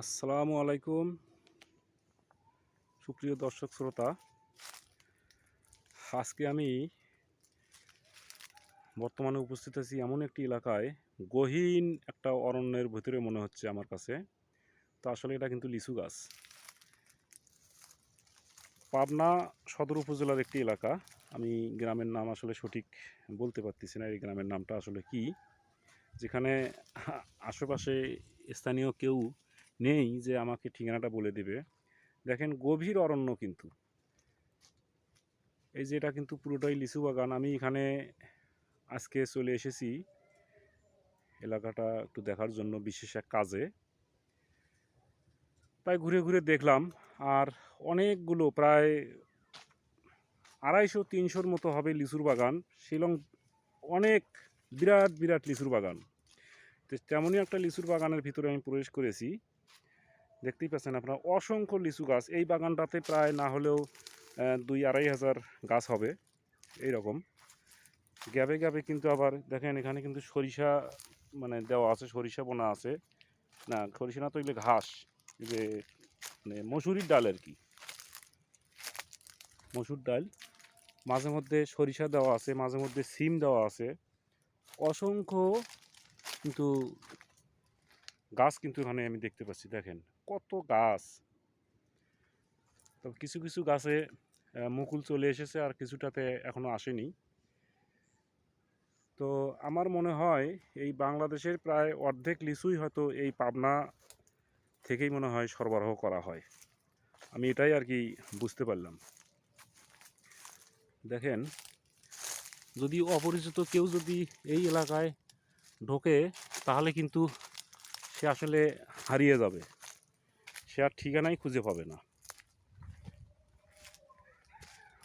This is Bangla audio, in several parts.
আসসালামু আলাইকুম। সুপ্রিয় দর্শক শ্রোতা, আজকে আমি বর্তমানে উপস্থিত আছি এমন একটি এলাকায়, গহীন একটা অরণ্যের ভিতরে মনে হচ্ছে আমার কাছে। তো আসলে এটা কিন্তু লিচু গাছ। পাবনা সদর উপজেলার একটি এলাকা। আমি গ্রামের নাম আসলে সঠিক বলতে পারতেছি না, এই গ্রামের নামটা আসলে কি? যেখানে আশেপাশে স্থানীয় কেউ নেই যে আমাকে ঠিকানাটা বলে দেবে। দেখেন গভীর অরণ্য কিন্তু। এই যে এটা কিন্তু পুরোটাই লিচু বাগান। আমি এখানে আজকে চলে এসেছি এলাকাটা একটু দেখার জন্য বিশেষ এক কাজে। তাই ঘুরে ঘুরে দেখলাম আর অনেকগুলো প্রায় আড়াইশো, তিনশোর মতো হবে লিচুর বাগান। শিলং অনেক বিরাট বিরাট লিচুর বাগান। তো তেমনই একটা লিচুর বাগানের ভিতরে আমি প্রবেশ করেছি। দেখতেই পাচ্ছেন আপনারা, অসংখ্য লিচু গাছ। এই বাগানটাতে প্রায় না হলেও দুই আড়াই হাজার গাছ হবে এই রকম গ্যাপে গ্যাপে কিন্তু আবার দেখেন এখানে কিন্তু সরিষা মানে দেওয়া আছে, সরিষা বোনা আছে। না, সরিষা না তো এগুলো ঘাস যে মানে মসুরির ডাল আর কি। মসুর ডাল, মাঝে মধ্যে সরিষা দেওয়া আছে, মাঝে মধ্যে সিম দেওয়া আছে। অসংখ্য কিন্তু গাছ কিন্তু এখানে আমি দেখতে পাচ্ছি, দেখেন। কত গাছ! তবে কিছু কিছু গাছে মুকুল চলে এসেছে আর কিছুটাতে এখনও আসেনি। তো আমার মনে হয় এই বাংলাদেশের প্রায় অর্ধেক লিচুই হয়তো এই পাবনা থেকেই মনে হয় সরবরাহ করা হয়। আমি এটাই আর কি বুঝতে পারলাম। দেখেন, যদি অপরিচিত কেউ যদি এই এলাকায় ঢোকে, তাহলে কিন্তু সে আসলে হারিয়ে যাবে। সে আর ঠিকানাই খুঁজে পাবে না।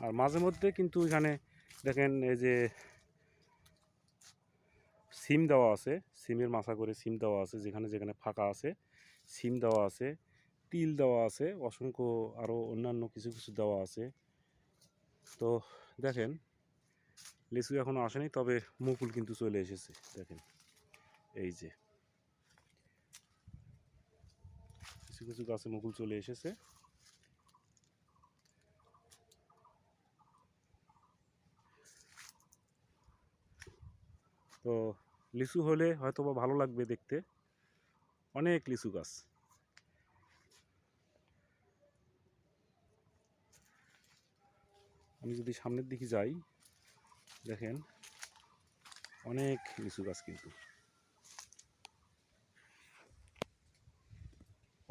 আর মাঝে মধ্যে কিন্তু এখানে দেখেন এই যে সিম দেওয়া আছে, সিমের মাথা করে সিম দেওয়া আছে, যেখানে যেখানে ফাঁকা আছে, সিম দেওয়া আছে, তিল দেওয়া আছে, অসংখ্য আরও অন্যান্য কিছু কিছু দেওয়া আছে। তো দেখেন লিচু এখনও আসেনি, তবে মুকুল কিন্তু চলে এসেছে, দেখেন। এই যে। কিছু কিছু গাছে মুকুল চলে এসেছে। তো লিচু হলে হয়তো বা ভালো লাগবে দেখতে। অনেক লিচু গাছ। আমি যদি সামনের দিকে যাই, দেখেন অনেক লিচু গাছ কিন্তু।